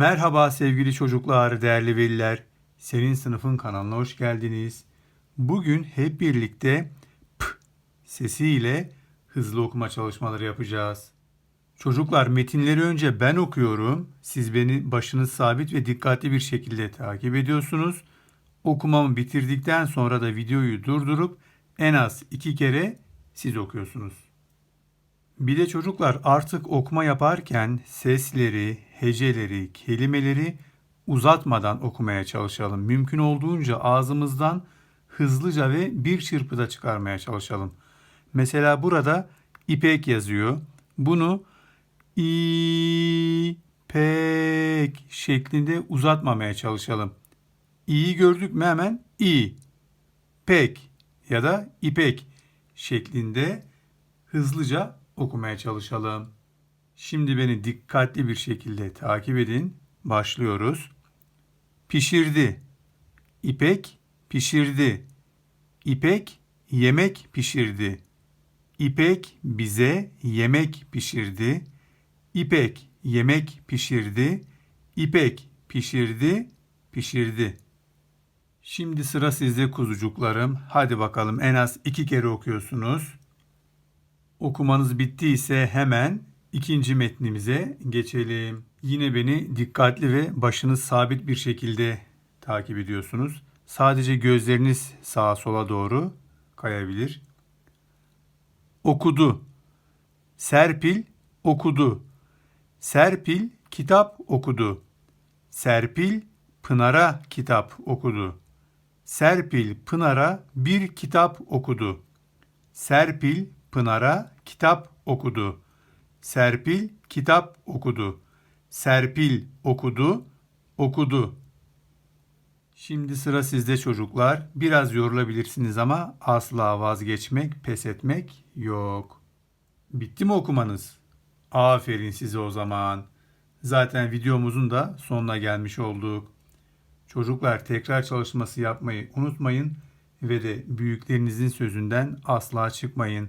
Merhaba sevgili çocuklar, değerli veliler. Senin sınıfın kanalına hoş geldiniz. Bugün hep birlikte p sesiyle hızlı okuma çalışmaları yapacağız. Çocuklar metinleri önce ben okuyorum. Siz beni başınız sabit ve dikkatli bir şekilde takip ediyorsunuz. Okumamı bitirdikten sonra da videoyu durdurup en az iki kere siz okuyorsunuz. Bir de çocuklar artık okuma yaparken sesleri, heceleri, kelimeleri uzatmadan okumaya çalışalım. Mümkün olduğunca ağzımızdan hızlıca ve bir çırpıda çıkarmaya çalışalım. Mesela burada ipek yazıyor. Bunu ipek şeklinde uzatmamaya çalışalım. İ'yi gördük mü hemen i, pek ya da ipek şeklinde hızlıca okumaya çalışalım. Şimdi beni dikkatli bir şekilde takip edin. Başlıyoruz. Pişirdi. İpek pişirdi. İpek yemek pişirdi. İpek bize yemek pişirdi. İpek yemek pişirdi. İpek pişirdi, pişirdi. Şimdi sıra sizde kuzucuklarım. Hadi bakalım en az iki kere okuyorsunuz. Okumanız bittiyse hemen ikinci metnimize geçelim. Yine beni dikkatli ve başınız sabit bir şekilde takip ediyorsunuz. Sadece gözleriniz sağa sola doğru kayabilir. Okudu. Serpil okudu. Serpil kitap okudu. Serpil Pınar'a kitap okudu. Serpil Pınar'a bir kitap okudu. Serpil Pınar'a kitap okudu. Serpil kitap okudu. Serpil okudu, okudu. Şimdi sıra sizde çocuklar. Biraz yorulabilirsiniz ama asla vazgeçmek, pes etmek yok. Bitti mi okumanız? Aferin size o zaman. Zaten videomuzun da sonuna gelmiş olduk. Çocuklar tekrar çalışması yapmayı unutmayın ve de büyüklerinizin sözünden asla çıkmayın.